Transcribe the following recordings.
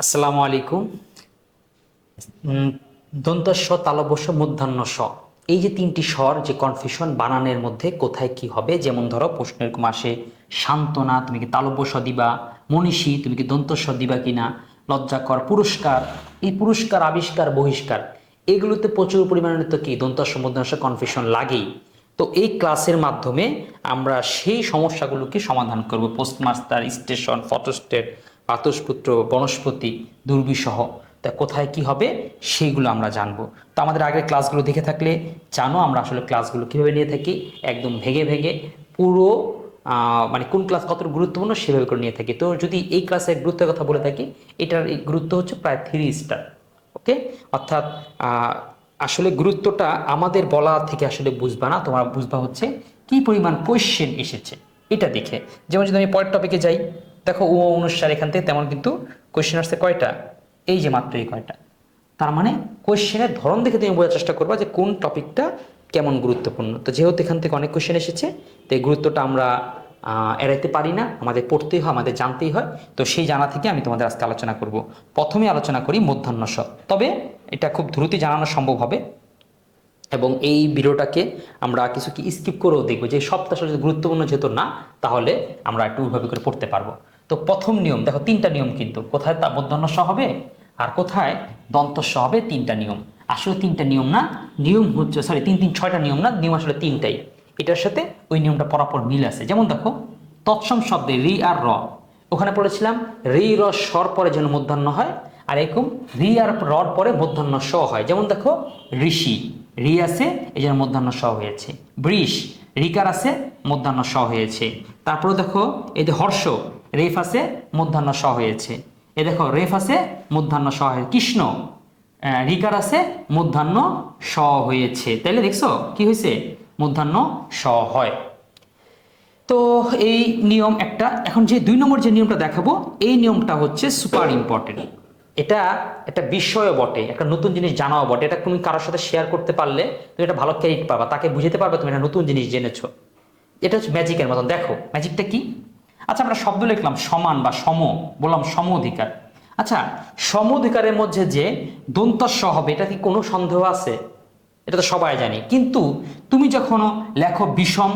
আসসালামু আলাইকুম। দন্তস্ব তালবস্য মধ্যাহ্ন স এই যে তিনটি স্বর, যে কনফিউশন বানানের মধ্যে কোথায় কি হবে, যেমন ধরো প্রশ্ন এরকম আসে সান্ত্বনা, তুমি কি তালব্যস্ব দিবা? মনীষী, তুমি কি দন্তস্ব দিবা কিনা? লজ্জাকর, পুরস্কার, এই পুরস্কার, আবিষ্কার, বহিষ্কার, এগুলোতে প্রচুর পরিমাণে তো কি দন্তস্ব মধ্যাহ্ন কনফিউশন লাগেই। তো এই ক্লাসের মাধ্যমে আমরা সেই সমস্যাগুলোকে সমাধান করব। পোস্টমাস্টার স্টেশন ফটোস্টেট পাতসপুত্র, বনস্পতি দুর্বিসহ তা কোথায় কি হবে, সেইগুলো আমরা জানব। তো আমাদের আগের ক্লাসগুলো দেখে থাকলে জানো আমরা আসলে ক্লাসগুলো কীভাবে নিয়ে থাকি। একদম ভেঙে ভেঙে পুরো মানে কোন ক্লাস কত গুরুত্বপূর্ণ সেভাবে করে নিয়ে থাকি। তো যদি এই ক্লাসের গুরুত্বের কথা বলে থাকি, এটার গুরুত্ব হচ্ছে প্রায় থ্রি স্টার ওকে অর্থাৎ আসলে গুরুত্বটা আমাদের বলা থেকে আসলে বুঝবা না, তোমরা বুঝবা হচ্ছে কি পরিমাণ কোয়েশ্চেন এসেছে। এটা দেখে। যেমন যদি আমি পরের টপিকে যাই দেখো ও অনুসার এখান থেকে তেমন কিন্তু কোয়েশ্চেন আসছে কয়টা? এই যে মাত্র এই কয়টা। তার মানে কোয়েশ্চেনের ধরন দেখে তুমি বোঝার চেষ্টা করবা যে কোন টপিকটা কেমন গুরুত্বপূর্ণ। তো যেহেতু এখান থেকে অনেক কোয়েশ্চেন এসেছে, তো এই গুরুত্বটা আমরা এড়াইতে পারি না। আমাদের পড়তেই হয়, আমাদের জানতেই হয়। তো সেই জানা থেকে আমি তোমাদের আজকে আলোচনা করব। প্রথমে আলোচনা করি মধ্যাহ্ন স তবে এটা খুব দ্রুতই জানানো সম্ভব হবে। এবং এই ভিডিওটাকে আমরা কিছু কি স্কিপ করেও দেখব যে আসলে গুরুত্বপূর্ণ যেহেতু না, তাহলে আমরা একটু ওইভাবে করে পড়তে পারব। তো প্রথম নিয়ম, দেখো তিনটা নিয়ম কিন্তু। কোথায় তা মধ্যাহ্ন স হবে আর কোথায় দন্তস্ব হবে তিনটা নিয়ম। আসলে তিনটা নিয়ম না, নিয়ম হচ্ছে সরি তিন তিন, ছয়টা নিয়ম না, নিয়ম আসলে তিনটাই। এটার সাথে ওই নিয়মটা পরাপর মিল আছে। যেমন দেখো, তৎসম শব্দে রি আর র। ওখানে পড়েছিলাম, রি, র, স্বর পরে যেন মধ্যাহ্ন হয়, আর এরকম রি আর রর পরে মধ্যাহ্ন স হয়। যেমন দেখো, ঋষি, রি আছে, এই যেন মধ্যাহ্ন স হয়েছে। বৃষ রিকার আছে, মধ্যাহ্ন স হয়েছে। তারপরে দেখো, এই যে হর্ষ রেফ আছে, মধ্যাহ্ন স হয়েছে। এ দেখো, রেফ আছে, মধ্যাহ্ন স হয়েছে। কৃষ্ণ রিকার আছে, মধ্যাহ্ন স হয়েছে। তাইলে দেখছ, কি হয়েছে? মধ্যাহ্ন স হয়। তো এই নিয়ম একটা। এখন যে দুই নম্বর যে নিয়মটা দেখাবো, এই নিয়মটা হচ্ছে সুপার ইম্পর্টেন্ট এটা একটা বিষয়ও বটে, একটা নতুন জিনিস জানাও বটে। এটা তুমি কারোর সাথে শেয়ার করতে পারলে তুমি এটা ভালো ক্রেডিট পাবা। তাকে বুঝতে পারবে তুমি একটা নতুন জিনিস জেনেছো। এটা হচ্ছে ম্যাজিকের মতন। দেখো ম্যাজিকটা কি? আচ্ছা আমরা শব্দ লিখলাম সমান বা সম, বললাম সম অধিকার। আচ্ছা সম অধিকারের মধ্যে যে দন্তস্ব হবে, এটা কি কোনো সন্দেহ আছে? এটা তো সবাই জানি। কিন্তু তুমি যখন লেখো বিষম,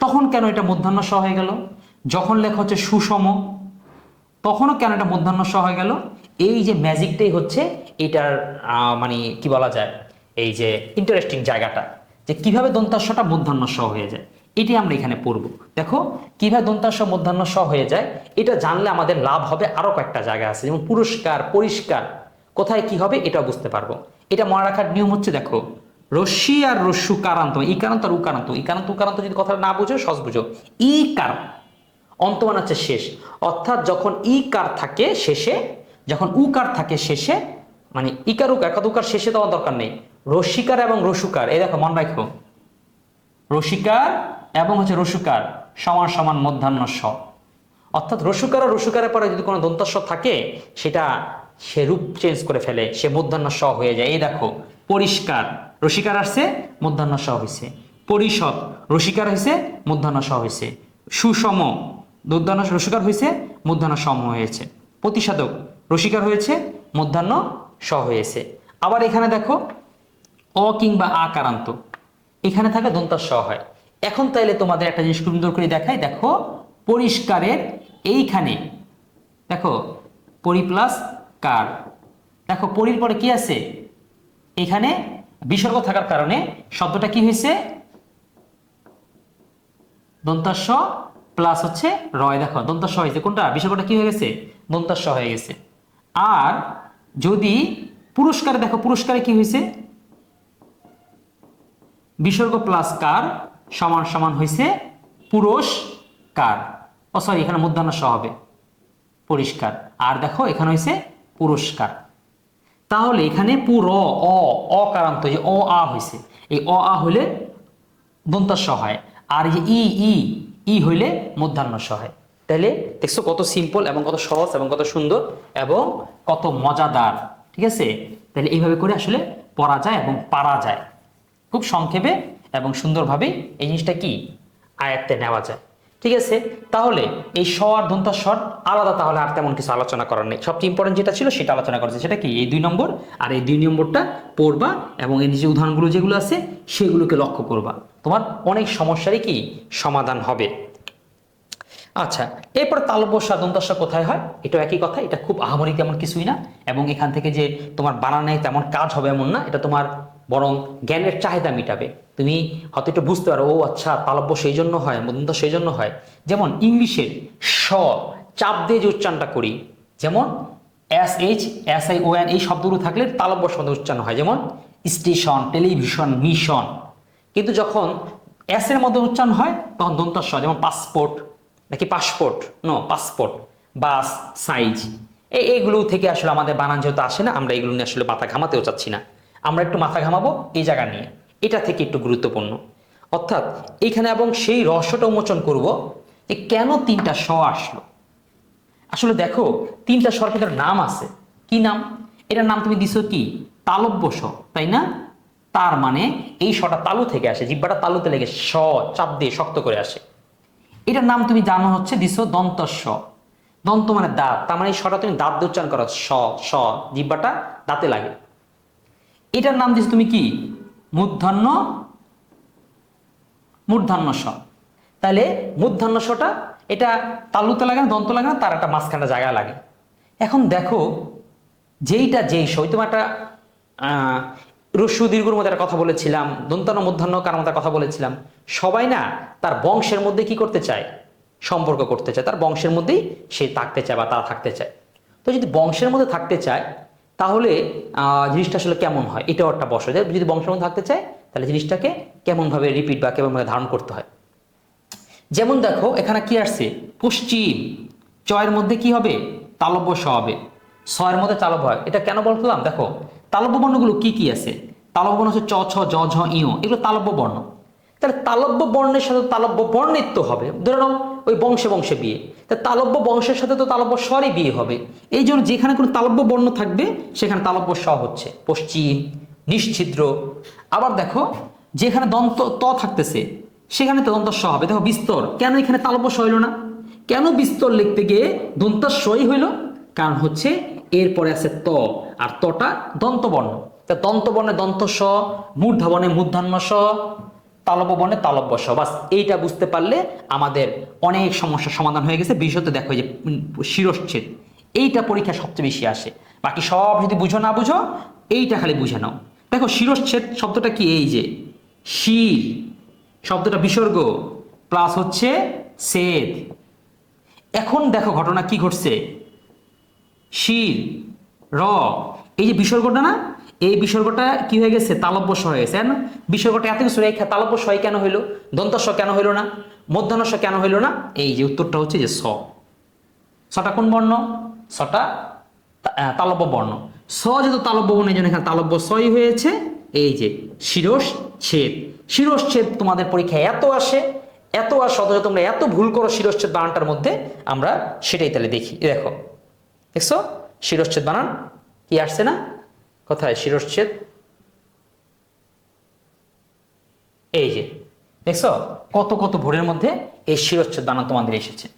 তখন কেন এটা মধ্যাহ্ন স হয়ে গেল? যখন লেখা হচ্ছে সুষম, তখনও কেন এটা মধ্যাহ্ন স হয়ে গেল? এই যে ম্যাজিকটাই হচ্ছে এটার মানে কি বলা যায়? এই যে ইন্টারেস্টিং জায়গাটা, যে কীভাবে দন্তাস্বটা মধ্যাহ্ন স হয়ে যায়। এটি আমরা এখানে পড়ব। দেখো, কীভাবে দন্তাস্ব মধ্যাহ্ন স হয়ে যায়, এটা জানলে আমাদের লাভ হবে আরও কয়েকটা জায়গা আছে, যেমন পুরস্কার, পরিষ্কার। কোথায় কি হবে এটা বুঝতে পারব। এটা মনে রাখার নিয়ম হচ্ছে দেখো, রশ্মি আর রস্যু কারান্ত ই কারান্ত আর উকারান্ত। ই কারান্ত উকারান্ত যদি কথাটা না বুঝো, সহজ বুঝো। ই কার অন্ত মানে হচ্ছে শেষ। অর্থাৎ যখন ই কার থাকে শেষে, যখন উকার থাকে শেষে মানে ইকার, উকার কত উকার শেষে দেওয়ার দরকার নেই। রসিকার এবং রসুকার, এই দেখো, মন রাখো। রসিকার এবং হচ্ছে রসুকার সমান সমান মধ্যাহ্ন স অর্থাৎ রসুকার আর রসুকারের পরে যদি কোনো দন্তস্ব থাকে, সেটা সে রূপ চেঞ্জ করে ফেলে, সে মধ্যাহ্ন স হয়ে যায়। এই দেখো, পরিষ্কার, রসিকার আসছে, মধ্যাহ্ন স হয়েছে পরিষদ, রসিকার হয়েছে মধ্যাহ্ন স হয়েছে সুষম, মধ্যাহ্ন রসিকার হয়েছে মধ্যাহ্ন সম হয়েছে। প্রতিষেধক, রসিকার হয়েছে, মধ্যাহ্ন স হয়েছে। আবার এখানে দেখো, অ কিংবা আকারান্ত এখানে থাকে দন্তার স হয়। এখন তাইলে তোমাদের একটা জিনিস সুন্দর করে দেখাই। দেখো, পরিষ্কারের এইখানে, দেখো, পরি প্লাস কার। দেখো, পরির পরে কি আছে? এখানে বিসর্গ থাকার কারণে শব্দটা কি হয়েছে? দন্তাস্ব প্লাস হচ্ছে রয়। দেখো দন্তাস্ব হয়েছে। কোনটা? বিসর্গটা কি হয়ে গেছে? দন্তাস্ব হয়ে গেছে। আর যদি পুরস্কারে, দেখো, পুরস্কারে কি হয়েছে? বিসর্গ প্লাস কার সমান সমান হয়েছে পুরস্কার ও সরি এখানে মধ্যাহ্ন স হবে। পরিষ্কার আর দেখো, এখানে হয়েছে পুরস্কার তাহলে এখানে পুর, অ অকারান্ত যে অ, আ হয়েছে এই অ, আ হইলে দন্তাস্ব হয়। আর যে ই ই ই হইলে মধ্যাহ্ন স হয়। তাহলে দেখছ কত সিম্পল এবং কত সহজ এবং কত সুন্দর এবং কত মজাদার। ঠিক আছে? তাহলে এইভাবে করে আসলে পড়া যায় এবং পারা যায়। খুব সংক্ষেপে এবং সুন্দরভাবে এই জিনিসটা কি? আয়ত্তে নেওয়া যায়। ঠিক আছে? তাহলে এই স আর দন্তার স্বর আলাদা, তাহলে আর তেমন কিছু আলোচনা করার নেই। সবচেয়ে ইম্পর্টেন্ট যেটা ছিল সেটা আলোচনা করেছে সেটা কি? এই দুই নম্বর। আর এই দুই নম্বরটা পড়বা এবং এই যে উদাহরণগুলো যেগুলো আছে, সেগুলোকে লক্ষ্য করবা। তোমার অনেক সমস্যারই কি? সমাধান হবে। আচ্ছা এরপর তালব্যস্যা দন্তস্য কোথায় হয়? এটা একই কথা। এটা খুব আহামরি তেমন কিছুই না। এবং এখান থেকে যে তোমার বানানে তেমন কাজ হবে এমন না। এটা তোমার বরং জ্ঞানের চাহিদা মিটাবে। তুমি হয়তো একটু বুঝতে পারো, ও আচ্ছা তালব্য সেই জন্য হয় দন্ত সেই জন্য হয়। যেমন ইংলিশের স, চাপ দিয়ে যে উচ্চারণটা করি, যেমন S H, S I O N এই শব্দগুলো থাকলে তালব্য শব্দ উচ্চারণ হয়। যেমন স্টেশন, টেলিভিশন, মিশন। কিন্তু যখন এস এর মধ্যে উচ্চারণ হয়, তখন দন্তস্ব, যেমন পাসপোর্ট, নাকি পাসপোর্ট? ন, পাসপোর্ট, বাস, সাইজ। এই এইগুলো থেকে আসলে আমাদের বানান যেহেতু আসে না, আমরা এগুলো নিয়ে আসলে মাথা ঘামাতেও চাচ্ছি না। আমরা একটু মাথা ঘামাবো এই জায়গা নিয়ে। এটা থেকে একটু গুরুত্বপূর্ণ। অর্থাৎ এখানে এবং সেই রহস্যটা উন্মোচন করব যে কেন তিনটা স আসলো। আসলে দেখো, তিনটা স্বর কিন্তু নাম আছে। কি নাম? এটার নাম তুমি দিছো কি? তালব্য স তাই না? তার মানে এই স্বটা তালু থেকে আসে জিব্বাটা তালুতে লেগে স চাপ দিয়ে শক্ত করে আসে। এটার নাম তুমি জানো হচ্ছে, দিছো স দন্ত মানে দাঁত, তার মানে এই স্বটা তুমি দাঁত দিয়ে উচ্চারণ করো স স জিব্বাটা দাঁতে লাগে। এটার নাম দিছো তুমি কি? মূর্ধন্য? মূর্ধন্য স তাহলে মূর্ধন্য স্বটা এটা তালুতে লাগে না দন্ত লাগে না তার একটা মাঝখানটা জায়গা লাগে। এখন দেখো, যেইটা যেই সই, তোমার একটা রস্যু দীর্ঘর মধ্যে একটা কথা বলেছিলাম, দন্তান্ন মধ্যাহ্ন কার মধ্যে কথা বলেছিলাম, সবাই না তার বংশের মধ্যে কি করতে চায়? সম্পর্ক করতে চায়। তার বংশের মধ্যেই সে থাকতে চায় বা তা থাকতে চায়। তো যদি বংশের মধ্যে থাকতে চায় তাহলে জিনিসটা আসলে কেমন হয়? এটাও একটা বসে যায় যদি মধ্যে থাকতে চায়, তাহলে জিনিসটাকে কেমনভাবে রিপিট বা কেমনভাবে ধারণ করতে হয়? যেমন দেখো, এখানে কি আসছে? পশ্চিম চয়ের মধ্যে কি হবে? তালব্য স হবে। ছয়ের মধ্যে তালব্য হয়। এটা কেন বললাম দেখো, তালব্য বর্ণগুলো কি কি আছে? তালব্য বর্ণ হচ্ছে চ, ছ, জ, ঝ ইও এগুলো তালব্য বর্ণ। তাহলে তালব্য বর্ণের সাথে তালব্য বর্ণিত্ব হবে। ধরে নাও ওই বংশে বংশে বিয়ে। তা তালব্য বংশের সাথে তো তালব্য স্বরই বিয়ে হবে। এই জন্য যেখানে কোনো তালব্য বর্ণ থাকবে, সেখানে তালব্য স হচ্ছে। পশ্চিম, নিশ্ছিদ্র। আবার দেখো, যেখানে দন্ত ত থাকতেছে, সেখানে তো দন্ত দন্তস্ব হবে। দেখো বিস্তর। কেন এখানে তালব্য স হইল না? কেন বিস্তর লিখতে গিয়ে দন্ত দন্তস্বই হইল? কারণ হচ্ছে এরপরে আছে ত, আর তটা দন্তবর্ণ। তা দন্তবর্ণে দন্ত স, মূর্ধাবনে মূর্ধান্য স তালব্য বর্ণে তালব্য বাস এইটা বুঝতে পারলে আমাদের অনেক সমস্যার সমাধান হয়ে গেছে। বিশেষত দেখো যে শিরশ্ছেদ, এইটা পরীক্ষা সবচেয়ে বেশি আসে। বাকি সব যদি বুঝো না বুঝো, এইটা খালি বুঝে নাও। দেখো শিরশ্ছেদ শব্দটা কি? এই যে, শির শব্দটা বিসর্গ, প্লাস হচ্ছে সেদ। এখন দেখো ঘটনা কি ঘটছে? শির, র, এই যে বিসর্গটা না এই বিসর্গটা কি হয়ে গেছে? তালব্যস্ব হয়ে গেছে। না বিসর্গটা এত কিছু তালব্যস্ব হয় কেন হইল? দন্তস্ব কেন হইল না? মধ্যাহ্নস্ব কেন হইল না? এই যে উত্তরটা হচ্ছে যে স। ছটা কোন বর্ণ? আহ, তালব্য বর্ণ। স যেহেতু তালব্য বর্ণ এই জন্য এখানে তালব্য সই হয়েছে। এই যে শিরস ছেদ। শিরশ্ছেদ তোমাদের পরীক্ষায় এত আসে এত আসে অথচ তোমরা এত ভুল করো শিরশ্ছেদ বানানটার মধ্যে আমরা সেটাই তাহলে দেখি। দেখো দেখছ? শিরশ্ছেদ বানান কি আসছে না? শিরশ্ছেদ। এই যে, দেখছ? কত কত ভোরের মধ্যে এই শিরশ্ছেদ বানান তোমাদের এসেছে।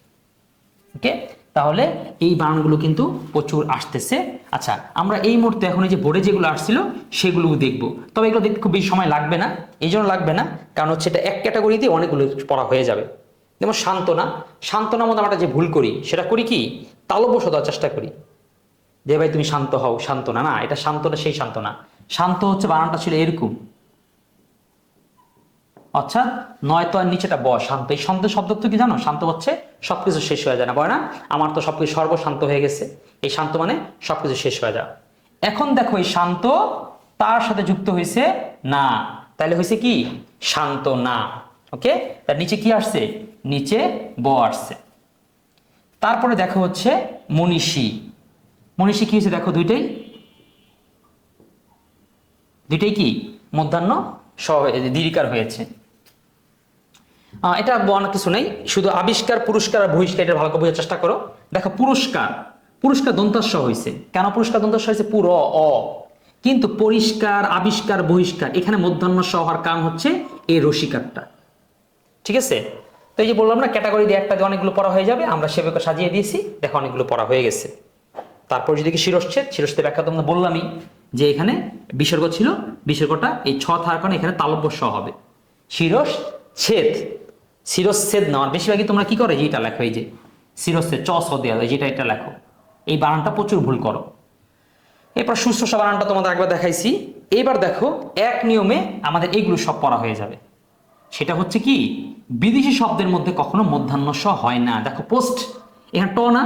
ওকে? তাহলে এই বানানগুলো কিন্তু প্রচুর আসতেছে। আচ্ছা আমরা এই মুহূর্তে এখন যে বোর্ডে যেগুলো আসছিল সেগুলো দেখব। তবে এগুলো দেখতে খুব বেশি সময় লাগবে না। এই জন্য লাগবে না। কারণ হচ্ছে এটা এক ক্যাটাগরিতে অনেকগুলো পড়া হয়ে যাবে। যেমন সান্ত্বনা। সান্ত্বনার মধ্যে আমরা যে ভুল করি, সেটা করি কি? তালব্য দেওয়ার চেষ্টা করি। যে ভাই, তুমি শান্ত হও, শান্ত না না, এটা শান্ত না সেই শান্ত না। শান্ত হচ্ছে বানানটা ছিল এরকম। আচ্ছা নয়তো আর নিচেটা ব, শান্ত। এই শান্ত শব্দ তো কি জানো? শান্ত হচ্ছে সবকিছু শেষ হয়ে যায় না বয় না? আমার তো সবকিছু সর্বশান্ত হয়ে গেছে। এই শান্ত মানে সবকিছু শেষ হয়ে যাও এখন দেখো, এই শান্ত তার সাথে যুক্ত হয়েছে না। তাহলে হয়েছে কি? শান্ত না। ওকে? তার নিচে কি আসছে? নিচে ব আসছে। তারপরে দেখো হচ্ছে মনীষী। মনীষী কি হয়েছে দেখো দুইটাই? দুইটাই কি? মধ্যাহ্ন দীর্ঘিকার হয়েছে। এটা অনেক কিছু নেই। শুধু আবিষ্কার, পুরস্কার আর বহিষ্কার, এটা ভালো করে বোঝার চেষ্টা করো। দেখো, পুরস্কার। পুরস্কার দন্তাস্য হয়েছে। কেন পুরস্কার দন্তাস্য হয়েছে? পুর, অ। কিন্তু পরিষ্কার, আবিষ্কার, বহিষ্কার, এখানে মধ্যাহ্ন স হওয়ার কারণ হচ্ছে এই রসিকারটা। ঠিক আছে? তো এই যে বললাম না, ক্যাটাগরি দিয়ে একটা দিয়ে অনেকগুলো পড়া হয়ে যাবে, আমরা সেভাবে সাজিয়ে দিয়েছি। দেখো, অনেকগুলো পড়া হয়ে গেছে। তারপর যদি শিরশ্ছেদ? শিরশ্ছেদ ব্যাখ্যা তোমরা বললামই যে এখানে বিসর্গ ছিল, বিসর্গটা এই ছ থাকার কারণে এখানে তালব্য স হবে। শিরস ছেদ শিরচ্ছেদ নেওয়ার বেশিরভাগই তোমরা কি করে? যেটা লেখো, এই যে শিরচ্ছেদ চ, স দেওয়া যায় যেটা এটা লেখো। এই বানানটা প্রচুর ভুল করো। এরপর সুস্থ বানানটা তোমাদের একবার দেখাইছি। এবার দেখো, এক নিয়মে আমাদের এইগুলো সব পড়া হয়ে যাবে। সেটা হচ্ছে কি, বিদেশি শব্দের মধ্যে কখনো মধ্যাহ্ন স হয় না। দেখো পোস্ট, এখানে ট না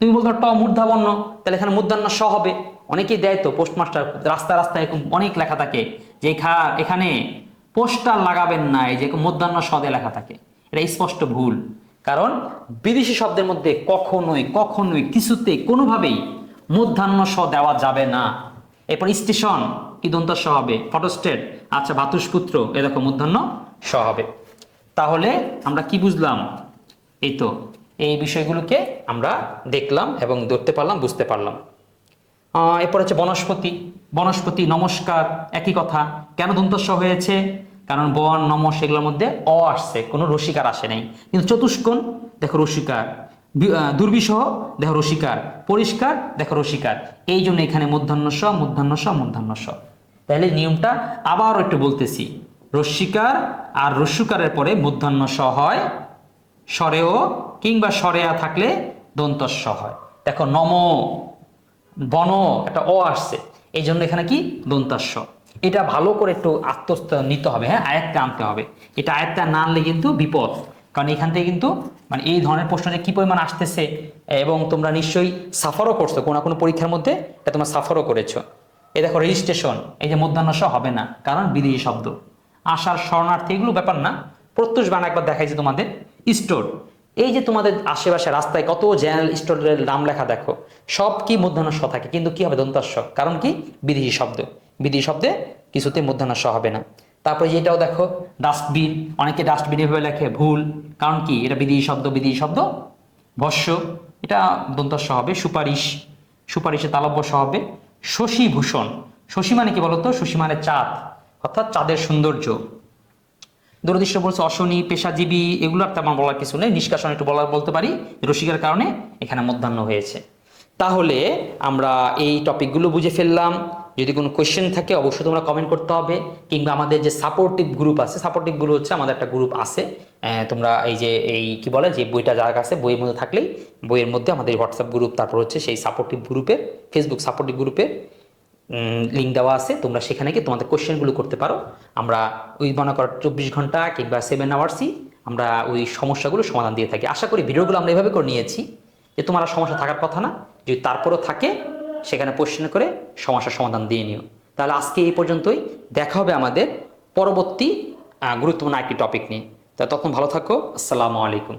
তুমি বলতো ট মূর্ধাবর্ণ তাহলে এখানে মধ্যাহ্ন স হবে। অনেকেই দেয় তো, পোস্টমাস্টার রাস্তা রাস্তায় এরকম অনেক লেখা থাকে, যে এখা- এখানে পোস্টার লাগাবেন না, এই যে মধ্যাহ্ন স দিয়ে লেখা থাকে। এটা স্পষ্ট ভুল। কারণ বিদেশি শব্দের মধ্যে কখনোই কখনোই কিছুতে কোনোভাবেই মধ্যাহ্ন স দেওয়া যাবে না। এরপর স্টেশন, কি দন্ত স হবে? ফটোস্টেট। আচ্ছা ভাতুষপুত্র, এ দেখো মধ্যাহ্ন স হবে। তাহলে আমরা কি বুঝলাম? এই তো এই বিষয়গুলোকে আমরা দেখলাম এবং ধরতে পারলাম, বুঝতে পারলাম। এরপর হচ্ছে বনস্পতি। বনস্পতি, নমস্কার, একই কথা। কেন দন্তস্ব হয়েছে? কারণ বন নমস এগুলোর মধ্যে অ আসছে, কোনো রসিকার আসে নাই। কিন্তু চতুষ্কোণ, দেখো রসিকার। দুর্বিষহ, দেখো রসিকার। পরিষ্কার, দেখো রসিকার। এই জন্য এখানে মধ্যাহ্ন স মধ্যাহ্ন স তাহলে নিয়মটা আবারও একটু বলতেছি। রস্যিকার আর রস্যুকারের পরে মধ্যাহ্ন স হয় স্বরেও কিংবা স্বরেয়া থাকলে দন্তস্ব হয়। দেখো নম, বন, একটা অ আসছে। এই জন্য এখানে কি? দন্তাস্য এটা ভালো করে একটু আত্মস্থ নিতে হবে হ্যাঁ? আয়ত্তে আনতে হবে। এটা আয়ত্তে না আনলে কিন্তু বিপদ। কারণ এখান থেকে কিন্তু মানে এই ধরনের প্রশ্ন যে কি পরিমাণ আসতেছে, এবং তোমরা নিশ্চয়ই সাফারও করছ, কোনো কোনো পরীক্ষার মধ্যে এটা তোমরা সাফারও করেছ। এই দেখো রেজিস্ট্রেশন এই যে মধ্যাহ্নস হবে না, কারণ বিদেশি শব্দ। আসার শরণার্থী, এগুলো ব্যাপার না। প্রত্যুষ বান একবার দেখাইছি তোমাদের। স্টোর। এই যে তোমাদের আশেপাশে রাস্তায় কত জেনারেল স্টোরের নাম লেখা দেখো, সব কি মধ্যাহ্নস্ব থাকে, কিন্তু কি হবে দন্তাস্ব? কারণ কি? বিদেশি শব্দ। বিদেশি শব্দে কিছুতে মধ্যাহ্নস্ব হবে না। তারপরে যেটাও দেখো, ডাস্টবিন, অনেকে ডাস্টবিন এভাবে লেখে, ভুল। কারণ কি? এটা বিদেশি শব্দ বিদেশি শব্দ। ভস্য, এটা দন্তস্ব হবে, সুপারিশ। সুপারিশে তালব্যস্য হবে। শশীভূষণ। শশী মানে কি বলতো? শশী মানে চাঁদ। অর্থাৎ চাঁদের সৌন্দর্য। দুরদৃষ্ট বলছে অশনি, পেশাজীবী, এগুলো আর তেমন বলার কিছু নেই। নিষ্কাশন একটু বলার বলতে পারি। রসিকের কারণে এখানে মধ্যাহ্ন হয়েছে। তাহলে আমরা এই টপিকগুলো বুঝে ফেললাম। যদি কোনো কোয়েশ্চেন থাকে, অবশ্যই তোমরা কমেন্ট করতে হবে। কিংবা আমাদের যে সাপোর্টিভ গ্রুপ আছে সাপোর্টিভ গ্রুপ হচ্ছে আমাদের একটা গ্রুপ আছে। তোমরা এই যে এই কি বলে, যে বইটা যার কাছে, বইয়ের মধ্যে থাকলেই বইয়ের মধ্যে আমাদের হোয়াটসঅ্যাপ গ্রুপ তারপর হচ্ছে সেই সাপোর্টিভ গ্রুপের ফেসবুক সাপোর্টিভ গ্রুপের লিঙ্ক দেওয়া আছে। তোমরা সেখানে গিয়ে তোমাদের কোশ্চেনগুলো করতে পারো। আমরা ওই মনে করো চব্বিশ ঘণ্টা কিংবা সেভেন আওয়ার্সই আমরা ওই সমস্যাগুলো সমাধান দিয়ে থাকি। আশা করি ভিডিওগুলো আমরা এভাবে করে নিয়েছি যে তোমার সমস্যা থাকার কথা না। যদি তারপরও থাকে, সেখানে কোশ্চেন করে সমস্যার সমাধান দিয়ে নিও। তাহলে আজকে এই পর্যন্তই। দেখা হবে আমাদের পরবর্তী গুরুত্বপূর্ণ একটি টপিক নিয়ে। তা তখন ভালো থাকো। আসসালামু আলাইকুম।